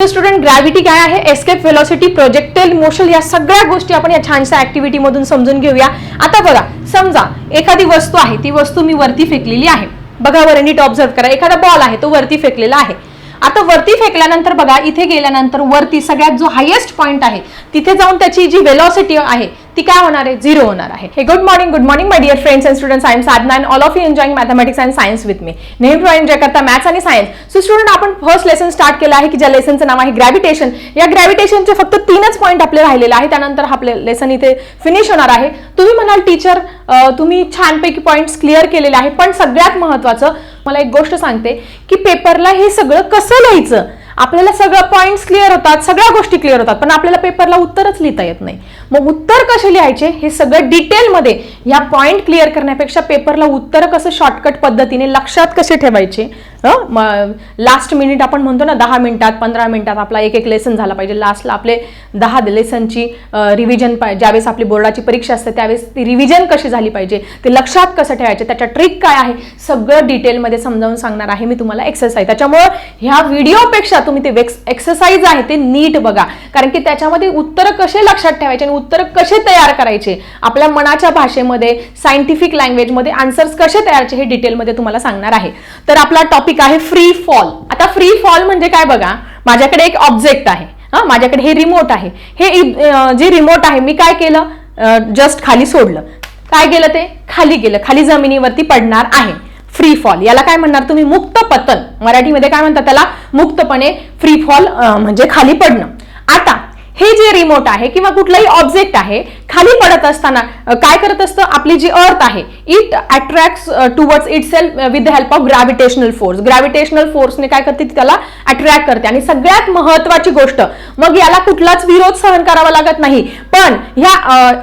Student gravity काय आहे? Escape velocity प्रोजेक्टेल motion या सगळ्या गोष्टी आपण या छानशा ऍक्टिव्हिटी मधून समजून घेऊया. आता बघा समजा एखादी वस्तू आहे ती वस्तू मी वरती फेकलेली आहे. बघा वर नीट ऑब्झर्व करा. एखादा बॉल आहे तो वरती फेकलेला आहे. आता वरती फेकल्यानंतर बघा इथे गेल्यानंतर वरती सगळ्यात जो हायेस्ट पॉईंट आहे तिथे जाऊन त्याची जी वेलॉसिटी आहे ती काय होणार आहे? झिरो होणार आहे. Hey good morning good morning my dear friends and student I am Sadhana and all of you enjoying mathematics and science with me नेहमी एन्जॉय करता मॅथ्स आणि सायन्स सो स्टुडंट आपण फर्स्ट लेसन स्टार्ट केलं आहे की ज्या लेसनचं नाव आहे gravitation या ग्रॅव्हिटेशनचे फक्त तीनच पॉईंट आपले राहिलेले आहे. त्यानंतर आपले लेसन इथे फिनिश होणार आहे. तुम्ही म्हणाल टीचर तुम्ही छानपैकी पॉईंट्स क्लिअर केलेले आहे पण सगळ्यात महत्वाचं मला एक गोष्ट सांगते की पेपरला हे सगळं कसं लिहायचं? आपल्याला सगळं पॉईंट्स क्लिअर होतात सगळ्या गोष्टी क्लिअर होतात पण आपल्याला पेपरला उत्तरच लिहिता येत नाही. मग उत्तर कसे लिहायचे? हे सगळं डिटेलमध्ये या पॉईंट क्लिअर करण्यापेक्षा पेपरला उत्तर कसं शॉर्टकट पद्धतीने लक्षात कसे ठेवायचे? लास्ट मिनिट आपण म्हणतो ना दहा मिनिटात पंधरा मिनिटात आपला एक एक लेसन झाला पाहिजे. लास्टला आपले दहा लेसनची रिव्हिजन ज्यावेळेस आपली बोर्डाची परीक्षा असते त्यावेळेस ती रिव्हिजन कशी झाली पाहिजे ते लक्षात कसं ठेवायचे त्याच्या ट्रिक काय आहे सगळं डिटेलमध्ये समजावून सांगणार आहे मी तुम्हाला एक्सरसाइज त्याच्यामुळं ह्या व्हिडिओपेक्षा तुम्ही ते एक्सरसाइज आहे ते नीट बघा. कारण की त्याच्यामध्ये उत्तरं कसे लक्षात ठेवायचे आणि उत्तरं कसे तयार करायचे? आपल्या मनाच्या भाषेमध्ये सायंटिफिक लँग्वेजमध्ये आन्सर्स कसे तयारचे हे डिटेलमध्ये तुम्हाला सांगणार आहे. तर आपला टॉपिक आहे फ्री फॉल आता फ्री फॉल म्हणजे काय बघा माझ्याकडे एक ऑब्जेक्ट आहे. हा माझ्याकडे हे रिमोट आहे. हे जे रिमोट आहे मी काय केलं? जस्ट खाली सोडलं. काय गेलं ते? खाली गेलं. खाली जमिनीवरती पडणार आहे. फ्री फॉल याला काय म्हणणार तुम्ही? मुक्त पतन. मराठीमध्ये काय म्हणतात त्याला? मुक्तपणे फ्री फॉल म्हणजे खाली पडणं. आता हे जे रिमोट आहे किंवा कुठलाही ऑब्जेक्ट आहे खाली पडत असताना काय करत असतं? आपली जी अर्थ आहे it attract towards itself with the help of gravitational force gravitational फोर्सने काय करते? त्याला अट्रॅक्ट करते. आणि सगळ्यात महत्वाची गोष्ट मग याला कुठलाच विरोध सहन करावा लागत नाही. पण ह्या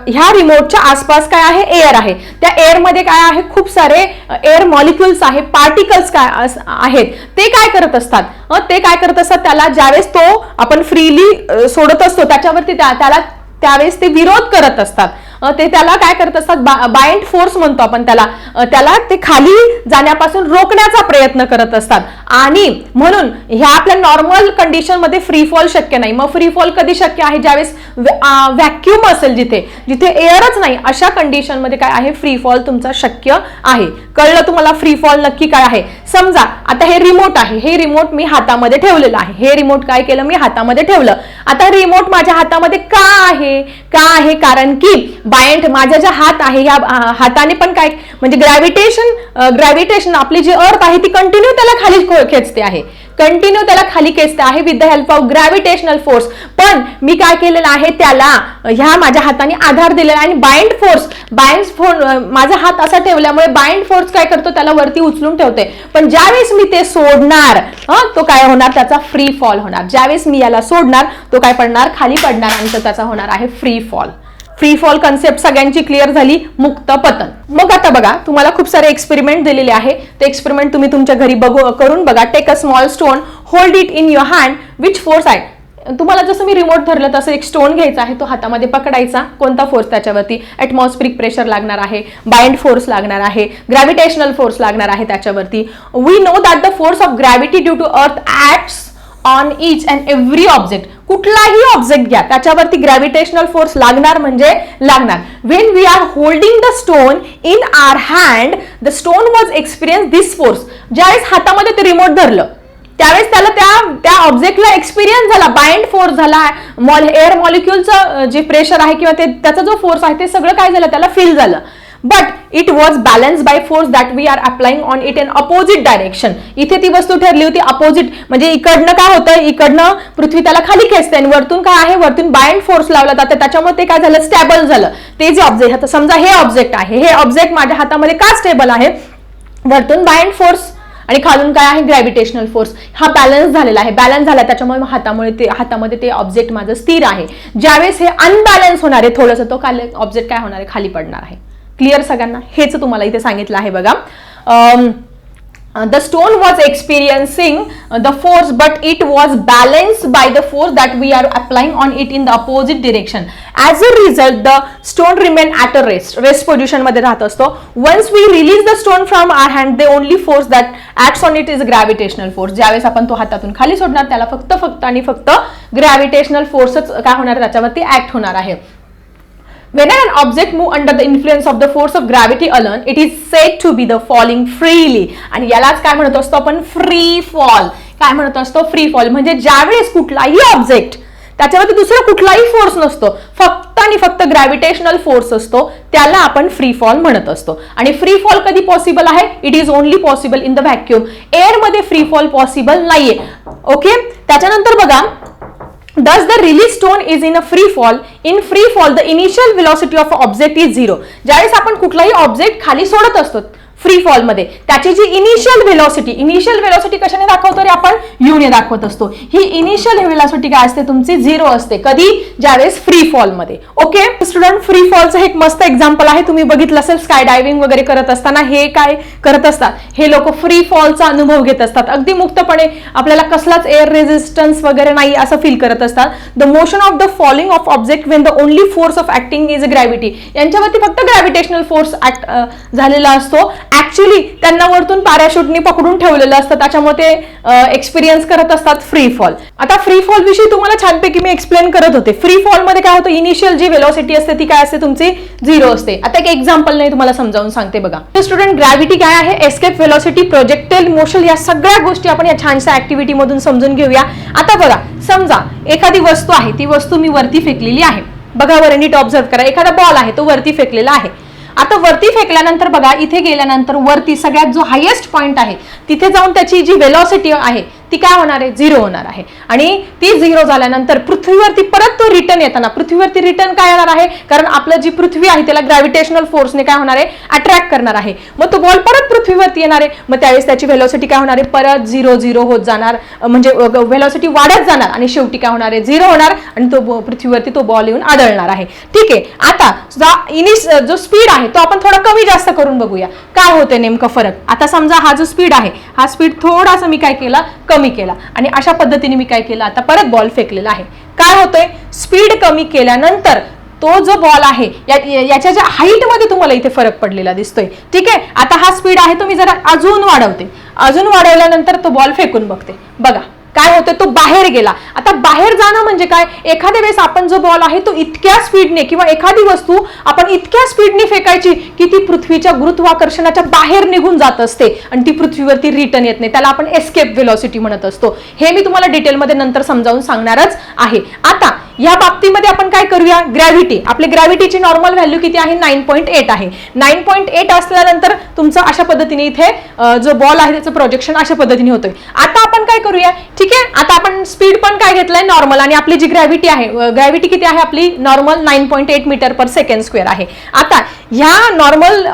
ह्या रिमोटच्या आसपास काय आहे? एअर आहे. त्या एअरमध्ये काय आहे? खूप सारे एअर मॉलिक्युल्स आहे पार्टिकल्स काय आहेत. ते काय करत असतात? ते काय करत असतात? त्याला ज्यावेळेस तो आपण फ्रीली सोडत असतो त्याच्यावरती त्या- त्याला त्यावेळेस ते विरोध करत असतात. ते त्याला काय करत असतात? बाइंड फोर्स म्हणतो आपण त्याला. त्याला ते खाली जाण्यापासून रोखण्याचा प्रयत्न करत असतात. आणि म्हणून ह्या आपल्या नॉर्मल कंडिशनमध्ये फ्री फॉल शक्य नाही. मग फ्री फॉल कधी शक्य आहे? ज्यावेळेस व्हॅक्युम असेल जिथे जिथे एअरच नाही अशा कंडिशनमध्ये काय आहे? फ्री फॉल तुमचा शक्य आहे. कळलं तुम्हाला फ्री फॉल नक्की काय आहे? समजा आता हे रिमोट आहे. हे रिमोट मी हातामध्ये ठेवलेलं आहे. हे रिमोट काय केलं? मी हातामध्ये ठेवलं. आता रिमोट माझ्या हातामध्ये का आहे? का आहे? कारण की बायंट माझा ज्या हात आहे या हाताने पण काय म्हणजे ग्रॅव्हिटेशन ग्रॅव्हिटेशन आपली जी अर्थ आहे ती कंटिन्यू त्याला खाली खो- खेचते आहे. कंटिन्यू त्याला खाली खेचते आहे with the help of gravitational force पण मी काय केलेलं आहे त्याला ह्या माझ्या हाताने आधार दिलेला आहे आणि बाइंड फोर्स बाइंड फोर्स माझा हात असा ठेवल्यामुळे बाइंड फोर्स काय करतो त्याला वरती उचलून ठेवते. पण ज्यावेळेस मी ते सोडणार हं, तो काय होणार त्याचा फ्री फॉल होणार. ज्यावेळेस मी याला सोडणार तो काय पडणार खाली पडणार आणि तो त्याचा होणार आहे free fall free fall concept सगळ्यांची क्लिअर झाली मुक्त पतन. मग आता बघा तुम्हाला खूप सारे एक्सपेरिमेंट दिलेले आहे. ते एक्सपेरिमेंट तुम्ही तुमच्या घरी बघू करून बघा. Take a small stone hold it in your hand which force आहे तुम्हाला जसं मी रिमोट धरलं तसं एक स्टोन घ्यायचा आहे तो हातामध्ये पकडायचा. कोणता फोर्स त्याच्यावरती? ॲटमॉस्फिरिक प्रेशर लागणार आहे बाइंड फोर्स लागणार आहे ग्रॅव्हिटेशनल फोर्स लागणार आहे त्याच्यावरती. We know that the force of gravity due to earth acts on each and every object कुठलाही ऑब्जेक्ट घ्या. त्याच्यावरती ग्रॅव्हिटेशनल फोर्स लागणार म्हणजे लागणार. When we are holding the stone in our hand the stone was experience this force ज्यावेळेस हातामध्ये ते remote धरलं त्यावेळेस त्याला त्या त्या ऑब्जेक्टला एक्सपिरियन्स झाला बाइंड फोर्स झाला. मॉल एअर मॉलिक्युलचं जे प्रेशर आहे किंवा ते त्याचा जो फोर्स आहे ते सगळं काय झालं? त्याला फील झालं. But it was balance by force that we are applying on it in opposite direction इथे ती वस्तू ठरली होती अपोजिट म्हणजे इकडनं काय होतं? इकडनं पृथ्वी त्याला खाली खेचते आणि वरतून काय आहे? वरतून बाय अँड फोर्स लावला जातं. त्याच्यामुळे ते काय झालं? स्टॅबल झालं. ते जे ऑब्जेक्ट आता समजा हे ऑब्जेक्ट आहे. हे ऑब्जेक्ट माझ्या हातामध्ये का स्टेबल आहे? वरतून बाय अँड फोर्स आणि खालून काय आहे? ग्रॅव्हिटेशनल फोर्स हा बॅलन्स झालेला आहे. बॅलन्स झाला. त्याच्यामुळे हातामुळे ते हातामध्ये ते ऑब्जेक्ट माझं स्थिर आहे. ज्यावेळेस हे अनबॅलन्स होणार आहे थोडंसं तो खाली ऑब्जेक्ट काय होणार आहे? खाली पडणार आहे. क्लिअर सगळ्यांना? हेच तुम्हाला इथे सांगितलं आहे बघा. The stone was experiencing the force but it was balance by the force that we are applying on it in the opposite direction as a result the stone remain at a rest rest पोझिशनमध्ये राहत असतो. Once we release the stone from our hand the only force that acts on it is gravitational force ज्यावेळेस आपण तो हातातून खाली सोडणार त्याला फक्त फक्त आणि फक्त ग्रॅव्हिटेशनल फोर्सच काय होणार त्याच्यावरती ऍक्ट होणार आहे. Whenever an object move under the influence of the force of gravity alone, it is said to be the falling freely. आणि यालाच काय म्हणत असतो आपण? फ्री फॉल काय म्हणत असतो? फ्री फॉल म्हणजे ज्यावेळेस कुठलाही ऑब्जेक्ट त्याच्यावरती दुसरा कुठलाही फोर्स नसतो फक्त आणि फक्त ग्रॅव्हिटेशनल फोर्स असतो त्याला आपण फ्री फॉल म्हणत असतो. आणि फ्री फॉल कधी पॉसिबल आहे? It is only possible in the vacuum एअरमध्ये free fall possible नाहीये. ओके त्याच्यानंतर बघा Thus, the release stone is in a free fall. In free fall, the initial velocity of object is zero. ज्यावेळेस आपण कुठलाही object खाली सोडत असतो free फॉलमध्ये. त्याची जी इनिशियल व्हेलॉसिटी इनिशियल व्हेलॉसिटी कशाने दाखवतो रे आपण? युने दाखवत असतो. ही इनिशियल व्हेलॉसिटी काय असते? तुमची झिरो असते. कधी? ज्यावेळेस फ्री फॉलमध्ये. ओके स्टुडंट फ्री फॉलचं एक मस्त एक्झाम्पल आहे. तुम्ही बघितलं असेल स्काय डायव्हिंग वगैरे करत असताना हे काय करत असतात? हे लोक फ्री फॉलचा अनुभव घेत असतात. अगदी मुक्तपणे आपल्याला कसलाच एअर रेझिस्टन्स वगैरे नाही असं फील करत असतात. The motion of the falling of object when the only force of acting is gravity यांच्यावरती फक्त ग्रॅव्हिटेशनल फोर्स ऍक्ट झालेला असतो. ऍक्च्युली त्यांना वरतून पॅराशूटनी पकडून ठेवलेलं असतं. त्याच्यामुळे ते एक्सपिरियन्स करत असतात फ्री फॉल आता फ्री फॉल विषयी तुम्हाला छानपैकी मी एक्सप्लेन करत होते. फ्री फॉलमध्ये काय होतं? इनिशियल जी वेलॉसिटी असते ती काय असते? तुमची झिरो असते. आता एक एक्झाम्पल नाही तुम्हाला समजावून सांगते बघा. स्टुडंट ग्रॅव्हिटी काय आहे? एस्केप वेलॉसिटी प्रोजेक्टेल मोशन या सगळ्या गोष्टी आपण या छानशा ऍक्टिव्हिटी मधून समजून घेऊया. आता बघा समजा एखादी वस्तू आहे. ती वस्तू मी वरती फेकलेली आहे. बघा वर नीट ऑब्झर्व करा. एखादा बॉल आहे तो वरती फेकलेला आहे. आता वरती फेकल्यानंतर बघा इथे गेल्यानंतर वरती सगळ्यात जो हायेस्ट पॉईंट आहे तिथे जाऊन त्याची जी वेलॉसिटी आहे ती काय होणार आहे? झिरो होणार आहे. आणि ती झिरो झाल्यानंतर पृथ्वीवरती परत तो रिटर्न येताना पृथ्वीवरती रिटर्न काय येणार आहे? कारण आपलं जी पृथ्वी आहे त्याला ग्रॅव्हिटेशनल फोर्सने काय होणार आहे? अट्रॅक्ट करणार आहे. मग तो बॉल परत पृथ्वीवरती येणार आहे. मग त्यावेळेस त्याची व्हेलॉसिटी काय होणार आहे? परत झिरो झिरो होत जाणार. म्हणजे व्हेलॉसिटी वाढत जाणार. आणि शेवटी काय होणार आहे? झिरो होणार. आणि तो पृथ्वीवरती तो बॉल येऊन आदळणार आहे. ठीक आहे. आता इनिस जो स्पीड आहे तो आपण थोडा कमी जास्त करून बघूया. काय होते नेमकं फरक? आता समजा हा जो स्पीड आहे हा स्पीड थोडासा मी काय केला? कमी केला. आणि अशा पद्धतीने मी काय केलं? आता परत बॉल फेकलेला आहे. काय होतंय? स्पीड कमी केल्यानंतर तो जो बॉल आहे याच्या ज्या हाईटमध्ये तुम्हाला इथे फरक पडलेला दिसतोय. ठीक आहे? आता हा स्पीड आहे तो मी जरा अजून वाढवते. अजून वाढवल्यानंतर तो बॉल फेकून बघते. बघा. काय होतं तो बाहेर गेला. आता बाहेर जाणं म्हणजे काय? एखाद्या वेळेस आपण जो बॉल आहे तो इतक्या स्पीडने किंवा एखादी वस्तू आपण इतक्या स्पीडने फेकायची की ती पृथ्वीच्या गुरुत्वाकर्षणाच्या बाहेर निघून जात असते आणि ती पृथ्वीवरती रिटर्न येत नाही. त्याला आपण एस्केप व्हेलॉसिटी म्हणत असतो. हे मी तुम्हाला डिटेलमध्ये नंतर समजावून सांगणारच आहे. आता या बाबतीमध्ये आपण काय करूया? ग्रॅव्हिटी आपली ग्रॅव्हिटीची नॉर्मल व्हॅल्यू किती आहे? नाईन पॉईंट एट आहे. नाईन पॉईंट एट असल्यानंतर तुमचं अशा पद्धतीने इथे जो बॉल आहे त्याचं प्रोजेक्शन अशा पद्धतीने होतोय. आता आपण काय करूया? ठीक आहे? आता आपण स्पीड पण काय घेतलंय? नॉर्मल आणि आपली जी ग्रॅव्हिटी आहे ग्रॅव्हिटी किती आहे आपली? Normal nine point eight metre per second square आहे. आता ह्या नॉर्मल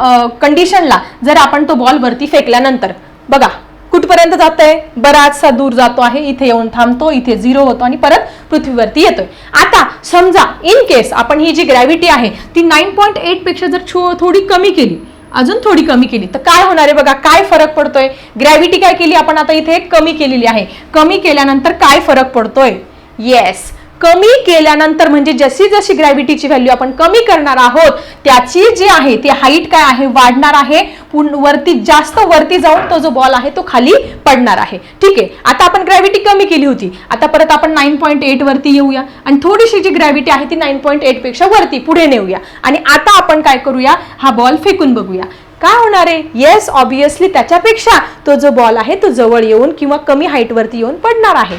कंडिशनला जर आपण तो बॉल वरती फेकल्यानंतर बघा कुठपर्यंत जात आहे बराचसा दूर जातो आहे इथे येऊन थांबतो इथे झिरो होतो आणि परत पृथ्वीवरती येतोय. आता समजा इन केस आपण ही जी ग्रॅव्हिटी आहे ती नाईन पॉईंट एटपेक्षा जर थोडी कमी केली अजून थोडी कमी केली तर काय होणार आहे बघा? काय फरक पडतोय? ग्रॅव्हिटी काय केली? आपण आता इथे कमी केलेली आहे. कमी केल्यानंतर काय फरक पडतोय? येस कमी केल्यानंतर म्हणजे जशी जशी ग्रॅव्हिटीची व्हॅल्यू आपण कमी करणार आहोत त्याची जी आहे ती हाईट काय आहे वाढणार आहे. वरती जास्त वरती जाऊन तो जो बॉल आहे तो खाली पडणार आहे. ठीक आहे? आता आपण ग्रॅव्हिटी कमी केली होती. आता परत आपण नाईन पॉईंट एट वरती येऊया. आणि थोडीशी जी ग्रॅव्हिटी आहे ती नाईन पॉईंट एटपेक्षा वरती पुढे नेऊया. आणि आता आपण काय करूया? हा बॉल फेकून बघूया. काय होणार आहे? येस ऑब्विसली त्याच्यापेक्षा तो जो बॉल आहे तो जवळ येऊन किंवा कमी हाईट वरती येऊन पडणार आहे.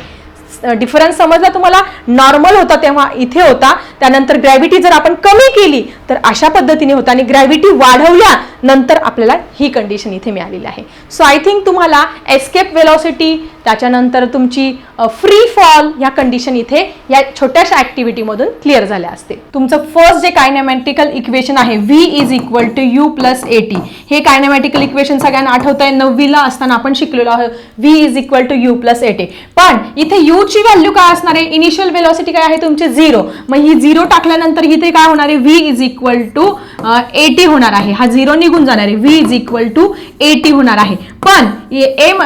डिफरन्स समजला तुम्हाला नॉर्मल होता तेव्हा इथे होता. त्यानंतर ग्रॅव्हिटी जर आपण कमी केली तर अशा पद्धतीने होता आणि ग्रॅव्हिटी वाढवल्या नंतर आपल्याला ही कंडिशन इथे मिळालेली आहे. सो आय थिंक तुम्हाला एस्केप वेलॉसिटी त्याच्यानंतर तुमची फ्री फॉल या कंडिशन इथे या छोट्याशा ऍक्टिव्हिटी मधून क्लिअर झाल्या असते तुमचं फर्स्ट जे कायनॅमॅटिकल इक्वेशन आहे V is equal to U plus AT हे कायनेमॅटिकल इक्वेशन सगळ्यांना आठवत आहे नववीला असताना आपण शिकलेलो आहोत. V is equal to U plus AT पण इथे यू ची व्हॅल्यू काय असणार आहे? इनिशियल वेलॉसिटी काय आहे तुमची? झिरो मग ही झिरो टाकल्यानंतर इथे काय होणार आहे? V is equal to AT होणार आहे. हा झिरो निघून जाणार आहे. V is equal to AT होणार आहे. पण एम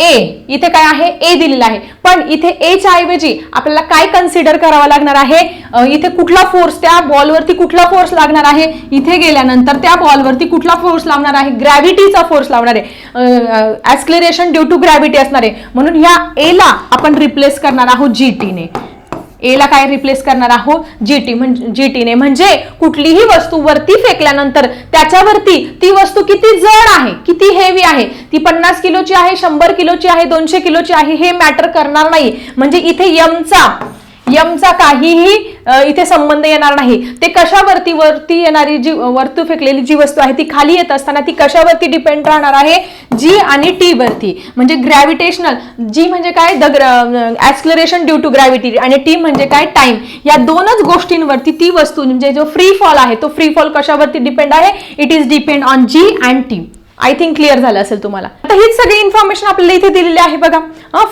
ए इथे काय आहे? ए दिलेला आहे. पण इथे एच्या ऐवजी आपल्याला काय कन्सिडर करावं लागणार आहे? इथे कुठला फोर्स त्या बॉलवरती कुठला फोर्स लागणार आहे? इथे गेल्यानंतर त्या बॉलवरती कुठला फोर्स लावणार आहे? ग्रॅव्हिटीचा फोर्स लावणार आहे. ऍस्क्लेरेशन ड्यू टू ग्रॅव्हिटी असणार आहे. म्हणून ह्या एला आपण रिप्लेस करणार आहोत जी टीने एला काय रिप्लेस करणार आहोत? जीटी म्हणजे जीटीने म्हणजे कुठलीही वस्तू वरती फेकल्यानंतर त्याच्यावरती ती वस्तू किती जड आहे किती हेवी आहे ती पन्नास किलोची आहे शंभर किलोची आहे दोनशे किलोची आहे हे मॅटर करणार नाही. म्हणजे इथे यमचा यमचा काहीही इथे संबंध येणार नाही. ते कशावरती वरती येणारी जी वरतू फेकलेली जी वस्तू आहे ती खाली येत असताना ती कशावरती डिपेंड राहणार आहे? जी आणि टी वरती. म्हणजे ग्रॅव्हिटेशनल जी म्हणजे काय? The acceleration due to gravity आणि टी म्हणजे काय? टाइम या दोनच गोष्टींवरती ती वस्तू म्हणजे जो फ्री फॉल आहे तो फ्री फॉल कशावरती डिपेंड आहे? It is depend on G and T I think clear झालं असेल तुम्हाला. आता हीच सगळी इन्फॉर्मेशन आपल्याला इथे दिलेली आहे बघा.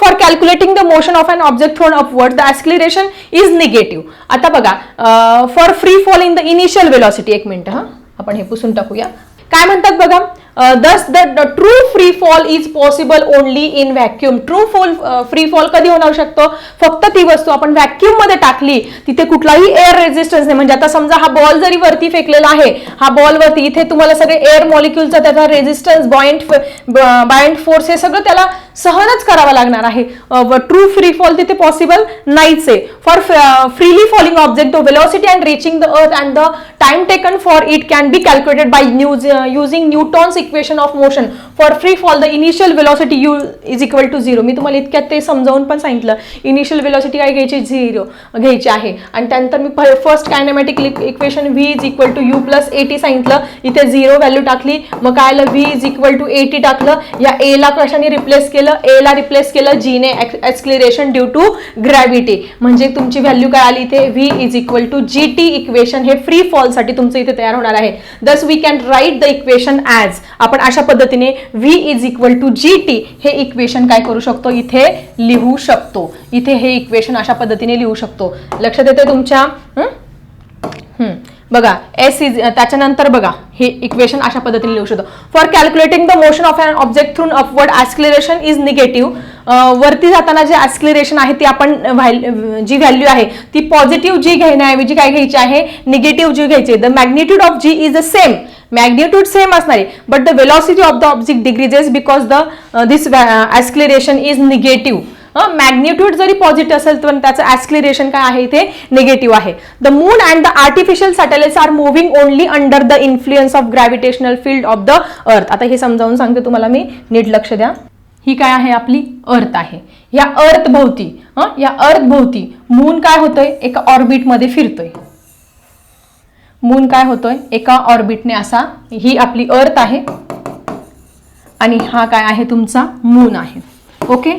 For calculating the motion of an object thrown upward the acceleration is negative आता बघा for free fall in the initial velocity एक मिनिट हा. आपण हे पुसून टाकूया. काय म्हणतात बघा? Thus the true free fall is possible only in vacuum true fall free fall कधी होणार शकतो? फक्त ती वस्तू आपण व्हॅक्युममध्ये टाकली तिथे कुठलाही एअर रेजिस्टन्स नाही. म्हणजे आता समजा हा बॉल जरी वरती फेकलेला आहे हा बॉल वरती इथे तुम्हाला सगळे एअर मॉलिक्युलचा त्याचा रेजिस्टन्स बॉइंट बायंट फोर्स हे सगळं त्याला सहनच करावा लागणार आहे. ट्रू फ्री फॉल तिथे पॉसिबल नाहीच. आहे for freely falling object the velocity and reaching the earth and the time taken for it can be calculated by news using Newton's equation of motion for free fall the initial velocity U is equal to zero मी तुम्हाला इतक्यात ते समजावून पण सांगितलं. Initial velocity काय घ्यायची? Zero घ्यायची आहे. आणि त्यानंतर मी first kinematic equation V is equal to U plus AT सांगितलं. इथे झिरो व्हॅल्यू टाकली. मग काय आलं? V is equal to AT टाकलं. या एला कशाने रिप्लेस केलं? ए ला रिप्लेस केलं जीने एक्सक्लिरेशन ड्यू टू ग्रॅव्हिटी म्हणजे तुमची व्हॅल्यू काय आली इथे? V is equal to G T equation हे फ्री फॉलसाठी तुमचं इथे तयार होणार आहे. Thus we can write the equation as आपण अशा पद्धतीने V is equal to G T हे इक्वेशन काय करू शकतो? इथे लिहू शकतो. इथे हे इक्वेशन अशा पद्धतीने लिहू शकतो. लक्षात येते तुमच्या? हम्म. बघा एस इज त्याच्यानंतर बघा हे इक्वेशन अशा पद्धतीने लिहू शकतो. For calculating the motion of an object through upward acceleration is negative वरती जाताना जे ऍस्क्लेरेशन आहे ती आपण व्हॅल्यू जी व्हॅल्यू आहे ती पॉझिटिव्ह जी घेण्याऐवजी काय घ्यायची आहे? निगेटिव्ह जी घ्यायची the magnitude of g is the same magnitude same असणार आहे. But the velocity of the object decreases because the this acceleration is negative magnitude जरी पॉझिटिव्ह असेल तर त्याचं ऍस्क्लिरेशन काय आहे इथे? निगेटिव्ह आहे. The moon and the artificial satellites are moving only under the influence of gravitational field of the earth आता हे समजावून सांगते तुम्हाला मी. नीट लक्ष द्या. ही काय आहे आपली? अर्थ आहे. या अर्थ भोवती या अर्थ भोवती मून काय होतोय? एका ऑर्बिटमध्ये फिरतोय. मून काय होतोय? एका ऑर्बिटने असा ही आपली अर्थ आहे. आणि हा काय आहे? तुमचा मून आहे. ओके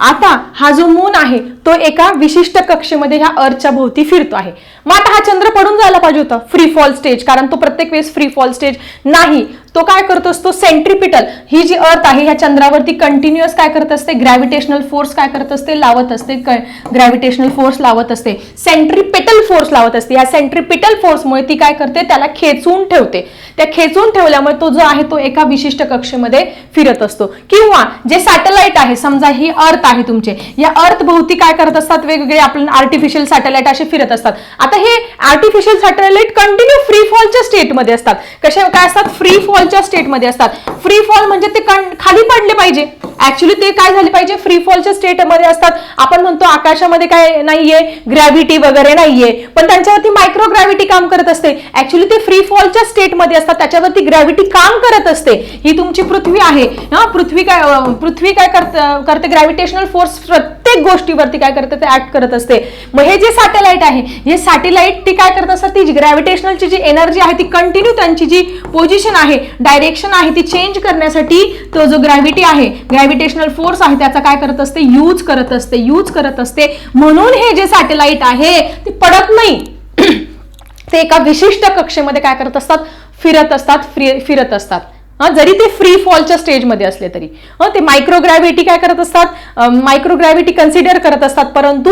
आता हा जो मून आहे तो एका विशिष्ट कक्षेमध्ये ह्या अर्थच्या भोवती फिरतो आहे. मग आता हा चंद्र पडून जायला पाहिजे होता फ्री फॉल स्टेज कारण तो प्रत्येक वेळेस फ्री फॉल स्टेज नाही. तो काय करत असतो? सेंट्रिपिटल ही जी अर्थ आहे ह्या चंद्रावरती कंटिन्युअस काय करत असते? ग्रॅव्हिटेशनल फोर्स काय करत असते? लावत असते. ग्रॅव्हिटेशनल फोर्स लावत असते. सेंट्रिपिटल फोर्स लावत असते. या सेंट्रिपिटल फोर्समुळे ती काय करते? त्याला खेचून ठेवते. त्या खेचून ठेवल्यामुळे तो जो आहे तो एका विशिष्ट कक्षेमध्ये फिरत असतो. किंवा जे सॅटेलाइट आहे समजा ही अर्थ आहे तुमचे. या अर्थ भोवती काय करत असतात? वेगवेगळे आपण आर्टिफिशियल सॅटेलाइट असे फिरत असतात. आता हे आर्टिफिशियल सॅटेलाइट कंटिन्यू फ्री फॉलच्या स्टेटमध्ये असतात. कसे काय असतात? फ्री फॉल फॉलच्या स्टेटमध्ये असतात? फ्री फॉल म्हणजे ते खाली पडले पाहिजे. ऍक्च्युली ते काय झाले पाहिजे? फ्री फॉलच्या स्टेटमध्ये असतात. आपण म्हणतो आकाशामध्ये काय नाहीये ग्रॅव्हिटी वगैरे नाहीये. पण त्यांच्यावरती मायक्रो ग्रॅव्हिटी काम करत असते. ऍक्च्युली ते फ्री फॉलच्या स्टेटमध्ये असतात. त्याच्यावरती ग्रॅव्हिटी काम करत असते. ही तुमची पृथ्वी आहे. हा पृथ्वी काय पृथ्वी काय करते ग्रॅव्हिटेशनल फोर्स प्रत्येक गोष्टीवरती काय करते? ते ऍक्ट करत असते. मग हे जे सॅटेलाइट आहे हे सॅटेलाइट ती काय करत असतात? ती ग्रॅव्हिटेशनलची जी एनर्जी आहे ती कंटिन्यू त्यांची जी पोझिशन आहे डायरेक्शन आहे ती चेंज करण्यासाठी तो जो ग्रॅव्हिटी आहे ग्रॅव्हिटेशनल फोर्स आहे त्याचा काय करत असते? यूज करत असते यूज करत असते. म्हणून हे जे सॅटेलाइट आहे ते पडत नाही. ते एका विशिष्ट कक्षेमध्ये काय करत असतात? फिरत असतात फिर- फिरत असतात. जरी ते फ्री फॉलच्या स्टेजमध्ये असले तरी. ते मायक्रोग्रॅव्हिटी काय करत असतात? मायक्रोग्रॅव्हिटी कन्सिडर करत असतात. परंतु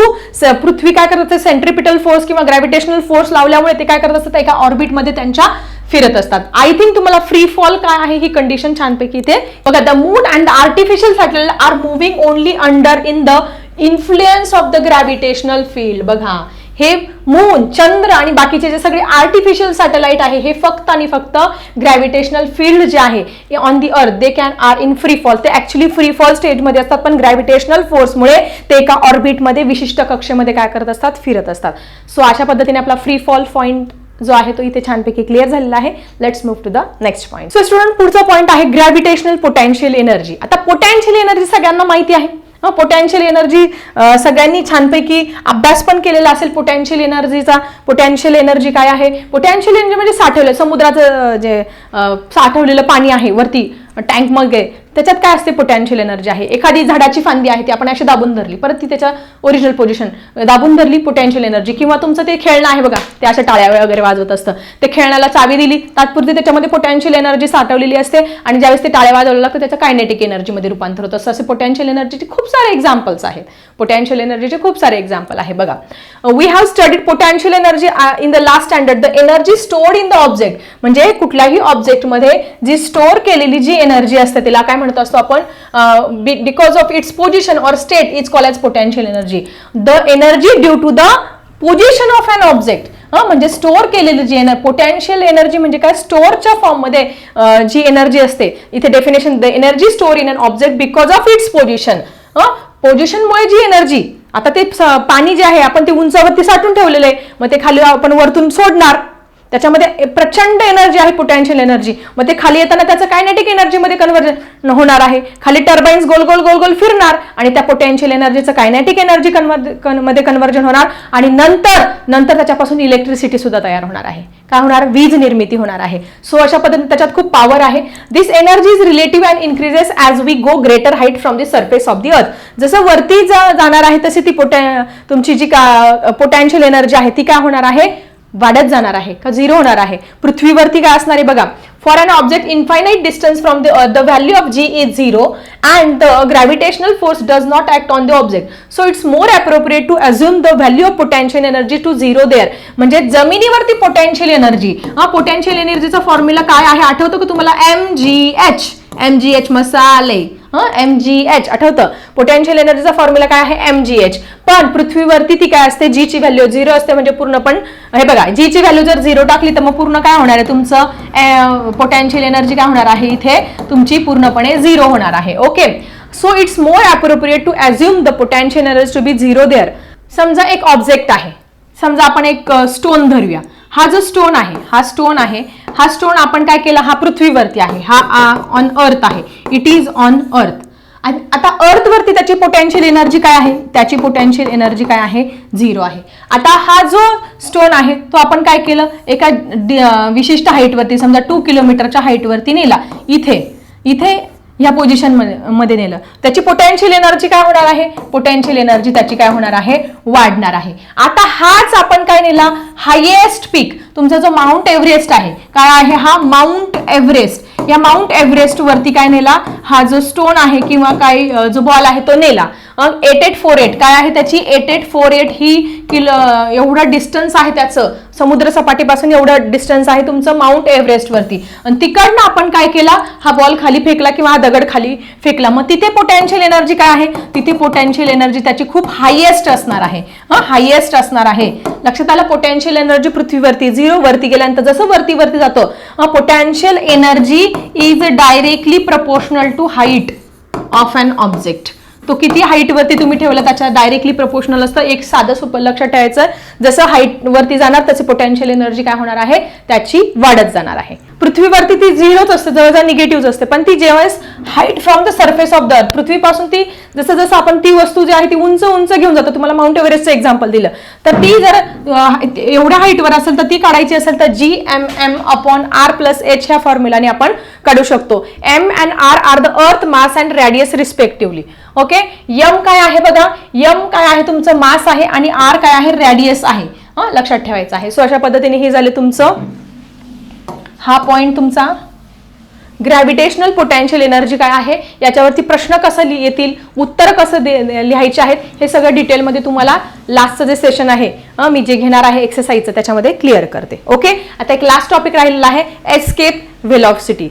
पृथ्वी काय करत असते? सेंट्रिपिटल फोर्स किंवा ग्रॅव्हिटेशनल फोर्स लावल्यामुळे ते काय करत असतात? एका ऑर्बिटमध्ये त्यांच्या फिरत असतात. आय थिंक तुम्हाला फ्री फॉल काय आहे ही कंडिशन छानपैकी इथे. बघा the moon and the artificial satellite are moving only under in the influence of the gravitational field बघा हे मून चंद्र आणि बाकीचे जे सगळे आर्टिफिशियल सॅटेलाइट आहे हे फक्त आणि फक्त ग्रॅव्हिटेशनल फील्ड जे आहे on the earth they can are in free fall ते ऍक्च्युली फ्री फॉल स्टेजमध्ये असतात पण ग्रॅव्हिटेशनल फोर्समुळे ते एका ऑर्बिटमध्ये विशिष्ट कक्षेमध्ये काय करत असतात फिरत असतात. सो अशा पद्धतीने आपला फ्री फॉल पॉईंट जो आहे तो इथे छानपैकी क्लिअर झालेला आहे. Let's move to the next point so student पुढचा पॉईंट आहे ग्रॅव्हिटेशनल पोटॅन्शियल एनर्जी आता पोटॅन्शियल एनर्जी सगळ्यांना माहिती आहे. पोटॅन्शियल एनर्जी सगळ्यांनी छानपैकी अभ्यास पण केलेला असेल पोटॅन्शियल एनर्जीचा पोटॅन्शियल एनर्जी काय आहे? पोटॅन्शियल एनर्जी म्हणजे साठवलं समुद्राचं जे साठवलेलं पाणी आहे वरती. टँक मग आहे त्याच्यात काय असते पोटॅन्शियल एनर्जी आहे? एखादी झाडाची फांदी आहे ती आपण अशी दाबून धरली. परत ती त्याच्या ओरिजिनल पोझिशन दाबून धरली पोटॅन्शियल एनर्जी किंवा तुमचं ते खेळणं आहे बघा ते अशा टाळ्या वगैरे वाजवत असतं. ते खेळण्याला चावी दिली तात्पुरती त्याच्यामध्ये पोटॅन्शियल एनर्जी साठवलेली असते आणि ज्यावेळेस ते टाळ्या वाजवलं लागतं त्याचं कायनेटिक एनर्जीमध्ये रूपांतर होतं. असं असे पोटॅन्शियल एनर्जीचे खूप सारे एक्झाम्पल्स आहेत. पोटॅन्शियल एनर्जीचे खूप सारे एक्झाम्पल आहे. बघा we have studied potential energy in the last standard the energy stored in the object म्हणजे कुठल्याही ऑब्जेक्टमध्ये जी स्टोअर केलेली जी एनर्जी असते तिला काय म्हणतो असतो आपण? Because of its position or state is call as potential energy the energy due to the position of an object म्हणजे स्टोअर केलेली जी एनर्जी पोटॅन्शियल एनर्जी म्हणजे काय? स्टोअरच्या फॉर्ममध्ये जी एनर्जी असते इथे definition the energy store in an object because of its position पोझिशनमुळे जी energy आता ते पाणी जे आहे आपण ते उंचावरती साठून ठेवलेलं आहे मग ते खाली आपण वरतून सोडणार. त्याच्यामध्ये प्रचंड एनर्जी आहे पोटेन्शियल एनर्जी मग ते खाली येताना त्याचं कायनेटिक एनर्जीमध्ये कन्वर्जन होणार आहे. खाली टर्बाईन्स गोल गोल गोल गोल फिरणार आणि त्या पोटेन्शियल एनर्जीचं कायनेटिक एनर्जी कन्वर् मध्ये कन्वर्जन होणार आणि नंतर नंतर त्याच्यापासून इलेक्ट्रिसिटी सुद्धा तयार होणार आहे. काय होणार? वीज निर्मिती होणार आहे. सो अशा पद्धतीने त्याच्यात खूप पॉवर आहे. This energy is relative and increases as we go greater height from the surface of the earth जसं वरती जाणार आहे तशी ती पोटॅ तुमची जी का पोटॅन्शियल एनर्जी आहे ती काय होणार आहे? वाढत जाणार आहे का? झिरो होणार आहे. पृथ्वीवरती काय असणार आहे बघा. For an object infinite distance from the the value of g is zero and the gravitational force does not act on the object so it's more appropriate to assume the value of potential energy to zero there म्हणजे जमिनीवरती potential energy हा potential एनर्जीचा formula काय आहे? आठवतो का तुम्हाला? M G H M G H मसाले. एम जी एच आठवतं? पोटॅन्शियल एनर्जीचा फॉर्म्युला काय आहे? एम जी एच पण पृथ्वीवरती ती काय असते? जी ची व्हॅल्यू झिरो असते म्हणजे पूर्ण पण हे बघा जी ची व्हॅल्यू जर झिरो टाकली तर मग पूर्ण काय होणार आहे? तुमचं पोटॅन्शियल एनर्जी काय होणार आहे इथे? तुमची पूर्णपणे झिरो होणार आहे. Okay so it's more appropriate to assume the potential energy to be zero there समजा एक ऑब्जेक्ट आहे. समजा आपण एक स्टोन धरूया. हा जो स्टोन आहे हा स्टोन आहे हा स्टोन आपण काय केला? हा पृथ्वीवरती आहे. हा ऑन अर्थ आहे. इट इज ऑन अर्थ आणि आता अर्थ वरती त्याची पोटेन्शियल एनर्जी काय आहे? त्याची पोटेन्शियल एनर्जी काय आहे? झिरो आहे. आता हा जो स्टोन आहे तो आपण काय केलं? एका विशिष्ट हाईटवरती समजा टू किलोमीटरच्या हाईटवरती नेला. इथे इथे ह्या पोझिशनमध्ये नेलं. त्याची पोटेन्शियल एनर्जी काय होणार आहे? पोटेन्शियल एनर्जी त्याची काय होणार आहे? वाढणार आहे. आता हाच आपण काय नेला? हायेस्ट पीक तुमचा जो माउंट एव्हरेस्ट आहे काय आहे हा? माउंट एव्हरेस्ट या माउंट एव्हरेस्ट वरती काय नेला? हा जो स्टोन आहे किंवा काय जो बॉल आहे तो नेला. एट एट फोर एट काय आहे त्याची? एट एट फोर एट ही किल एवढा डिस्टन्स आहे त्याचं. समुद्र सपाटीपासून एवढं डिस्टन्स आहे तुमचं माउंट एव्हरेस्ट वरती. आणि तिकडनं आपण काय केला? हा बॉल खाली फेकला किंवा हा दगड खाली फेकला. मग तिथे पोटॅन्शियल एनर्जी काय आहे? तिथे पोटॅन्शियल एनर्जी त्याची खूप हायेस्ट असणार आहे. हा हायेस्ट असणार आहे. लक्षात आलं? पोटॅन्शियल एनर्जी पृथ्वीवरती झिरो वरती गेल्यानंतर जसं वरती वरती जातो potential energy is directly proportional to height of an object तो किती हाईट वरती तुम्ही ठेवला त्याच्या डायरेक्टली प्रपोर्शनल असतं. एक साधं सोपं लक्षात ठेवायचं जसं हाईट वरती जाणार तसे पोटॅन्शियल एनर्जी काय होणार आहे? त्याची वाढत जाणार आहे. पृथ्वीवरती ती झिरोच असते जवळजवळ निगेटिव्ह असते. पण ती जेव्हाच height from the surface of the earth पृथ्वीपासून ती जसं जसं आपण ती वस्तू जी आहे ती उंच उंच घेऊन जातो. तुम्हाला माउंट एव्हरेस्टचं एक्झाम्पल दिलं. तर ती जर एवढ्या हाईटवर असेल तर ती काढायची असेल तर G M M upon R plus H ह्या फॉर्म्युलाने आपण काढू शकतो. M and R R the earth mass and radius respectively okay M काय आहे बघा? यम काय आहे तुमचं मास आहे आणि आर काय आहे? रॅडियस आहे. हा? लक्षात ठेवायचं आहे. सो अशा पद्धतीने हे झाले तुमचं हा पॉइंट तुमचा? ग्रॅव्हिटेशनल पोटॅन्शियल एनर्जी काय आहे? याच्यावरती प्रश्न कसं येतील? उत्तर कसं दे लिहायचे आहेत? हे सगळं डिटेलमध्ये तुम्हाला लास्टचं जे सेशन आहे मी जे घेणार आहे एक्सरसाइजचं त्याच्यामध्ये क्लिअर करते. ओके आता एक लास्ट टॉपिक राहिलेला आहे एस्केप व्हेलॉसिटी